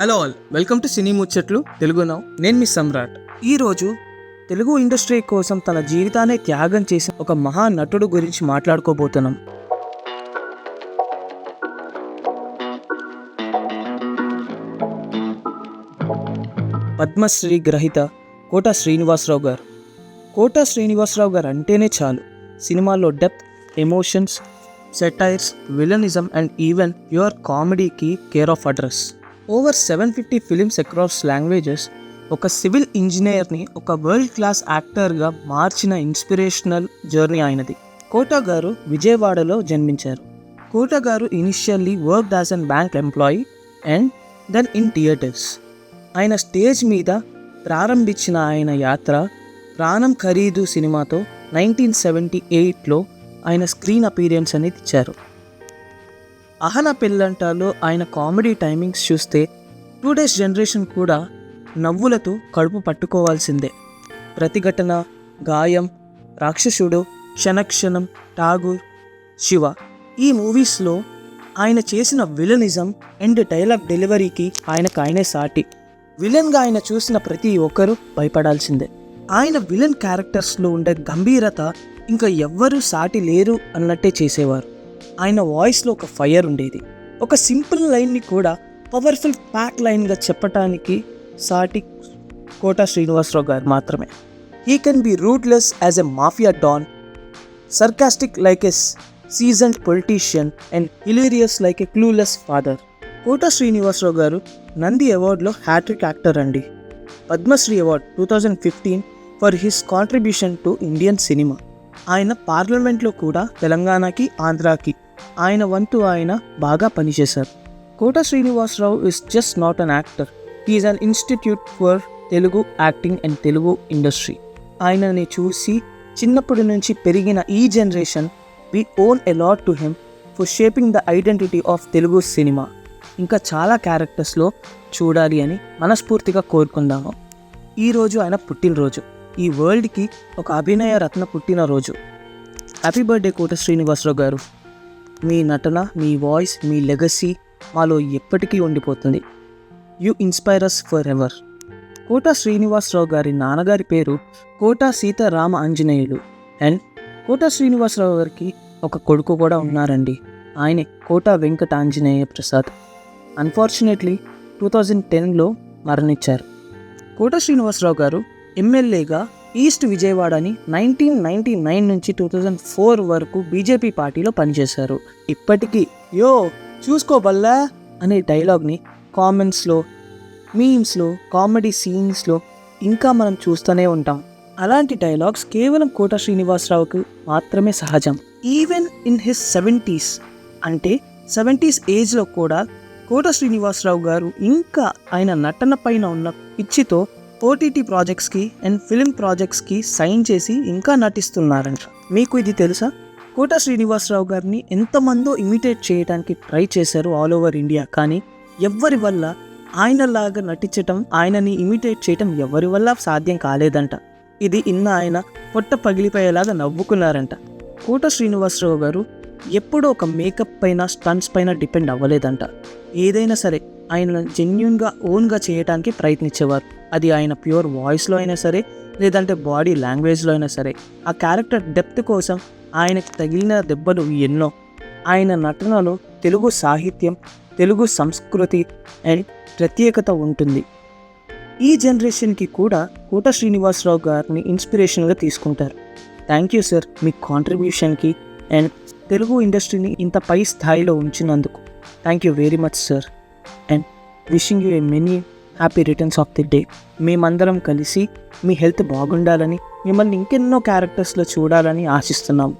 Hello all welcome to Cine Muchatlu Telugu now నేను మీ సమ్రాట్. ఈరోజు Telugu industry కోసం తన జీవితాన్ని త్యాగం చేసిన ఒక మహా నటుడు గురించి మాట్లాడుకోబోతున్నాం. పద్మశ్రీ గ్రహీత కోట శ్రీనివాసరావు గారు. కోట శ్రీనివాసరావు గారు అంటేనే చాలు. సినిమాల్లో depth emotions satires villainism and even your కామెడీకి care of address. Over seven fifty films across languages ఒక సివిల్ ఇంజనీర్ని ఒక వరల్డ్ క్లాస్ యాక్టర్గా మార్చిన ఇన్స్పిరేషనల్ జర్నీ ఆయనది. కోటా గారు విజయవాడలో జన్మించారు. Kota garu initially work as an bank employee and then in theatres ఆయన స్టేజ్ మీద ప్రారంభించిన ఆయన యాత్ర ప్రాణం ఖరీదు సినిమాతో నైన్టీన్ సెవెంటీ ఎయిట్లో ఆయన స్క్రీన్ అపీరియన్స్ అనేది ఇచ్చారు అహన పెళ్ళంటాలో ఆయన కామెడీ టైమింగ్స్ చూస్తే టూ డేస్ జనరేషన్ కూడా నవ్వులతో కడుపు పట్టుకోవాల్సిందే. ప్రతిఘటన గాయం రాక్షసుడు క్షణక్షణం ఠాగూర్ శివ. ఈ మూవీస్లో ఆయన చేసిన విలనిజం అండ్ డైలాగ్ డెలివరీకి ఆయనకు ఆయనే సాటి. విలన్గా ఆయన చూసిన ప్రతి ఒక్కరూ భయపడాల్సిందే. ఆయన విలన్ క్యారెక్టర్స్లో ఉండే గంభీరత ఇంకా ఎవ్వరూ సాటి లేరు అన్నట్టే చేసేవారు. ఆయన వాయిస్లో ఒక ఫైర్ ఉండేది. ఒక సింపుల్ లైన్ని కూడా పవర్ఫుల్ ప్యాక్ లైన్గా చెప్పటానికి సాటి కోట శ్రీనివాసరావు గారు మాత్రమే. He can be ruthless as a mafia don sarcastic like a seasoned politician and hilarious like a clueless father Kota Srinivasa Rao garu Nandi అవార్డులో hat trick actor అండి. Padma Shri award two thousand fifteen for his contribution to Indian cinema ఆయన పార్లమెంట్లో కూడా తెలంగాణకి ఆంధ్రాకి ఆయన వంతు ఆయన బాగా పనిచేశారు. Kota Srinivasa Rao is just not an actor is an institute for Telugu acting and Telugu industry ఆయనని చూసి చిన్నప్పటి నుంచి పెరిగిన ఈ generation we own a lot to him for shaping the identity of Telugu cinema ఇంకా చాలా క్యారెక్టర్స్లో చూడాలి అని మనస్ఫూర్తిగా కోరుకుందాము. ఈరోజు ఆయన పుట్టినరోజు. ఈ వరల్డ్కి ఒక అభినయ రత్న పుట్టినరోజు. హ్యాపీ బర్త్డే కోట శ్రీనివాసరావు గారు. మీ నటన మీ వాయిస్ మీ లెగసీ మాలో ఎప్పటికీ ఉండిపోతుంది. You inspire us forever Kota Srinivasa Rao గారి నాన్నగారి పేరు కోట సీతారామ ఆంజనేయులు. అండ్ కోట శ్రీనివాసరావు గారికి ఒక కొడుకు కూడా ఉన్నారండి. ఆయనే Kota Venkata Anjaneya Prasad unfortunately two thousand టెన్లో మరణించారు. కోట శ్రీనివాసరావు గారు ఎమ్మెల్యేగా ఈస్ట్ విజయవాడ అని నైన్టీన్ నైన్టీ నైన్ నుంచి టూ థౌజండ్ ఫోర్ వరకు బీజేపీ పార్టీలో పనిచేశారు. ఇప్పటికీ యో చూసుకోబల్లా అనే డైలాగ్ని కామెంట్స్లో మీమ్స్లో కామెడీ సీన్స్లో ఇంకా మనం చూస్తూనే ఉంటాం. అలాంటి డైలాగ్స్ కేవలం కోట శ్రీనివాసరావుకు మాత్రమే సహజం. ఈవెన్ ఇన్ హిస్ సెవెంటీస్ అంటే సెవెంటీస్ ఏజ్లో కూడా కోట శ్రీనివాసరావు గారు ఇంకా ఆయన నటన పైన ఉన్న పిచ్చితో ఓటీటీ ప్రాజెక్ట్స్కి అండ్ ఫిలిం ప్రాజెక్ట్స్కి సైన్ చేసి ఇంకా నటిస్తున్నారంట. మీకు ఇది తెలుసా? కోట శ్రీనివాసరావు గారిని ఎంతమందో ఇమిటేట్ చేయడానికి ట్రై చేశారు ఆల్ ఓవర్ ఇండియా. కానీ ఎవ్వరి వల్ల ఆయనలాగా నటించటం ఆయనని ఇమిటేట్ చేయటం ఎవరి వల్ల సాధ్యం కాలేదంట. ఇది ఇన్న ఆయన పొట్ట పగిలిపోయేలాగా నవ్వుకున్నారంట. కోట శ్రీనివాసరావు గారు ఎప్పుడూ ఒక మేకప్ పైన స్టన్స్ పైన డిపెండ్ అవ్వలేదంట. ఏదైనా సరే ఆయన జెన్యున్గా ఓన్గా చేయడానికి ప్రయత్నించేవారు. అది ఆయన ప్యూర్ వాయిస్లో అయినా సరే లేదంటే బాడీ లాంగ్వేజ్లో అయినా సరే ఆ క్యారెక్టర్ డెప్త్ కోసం ఆయనకు తగిలిన దెబ్బలు ఎన్నో. ఆయన నటనలో తెలుగు సాహిత్యం తెలుగు సంస్కృతి అండ్ ప్రత్యేకత ఉంటుంది. ఈ జనరేషన్కి కూడా కోట శ్రీనివాసరావు గారిని ఇన్స్పిరేషన్గా తీసుకుంటారు. థ్యాంక్ యూ సార్ మీ కాంట్రిబ్యూషన్కి అండ్ తెలుగు ఇండస్ట్రీని ఇంత పై స్థాయిలో ఉంచినందుకు. Thank you very much sir and wishing you a many happy returns of the day మేమందరం కలిసి మీ హెల్త్ బాగుండాలని మిమ్మల్ని ఇంకెన్నో క్యారెక్టర్స్లో చూడాలని ఆశిస్తున్నాము.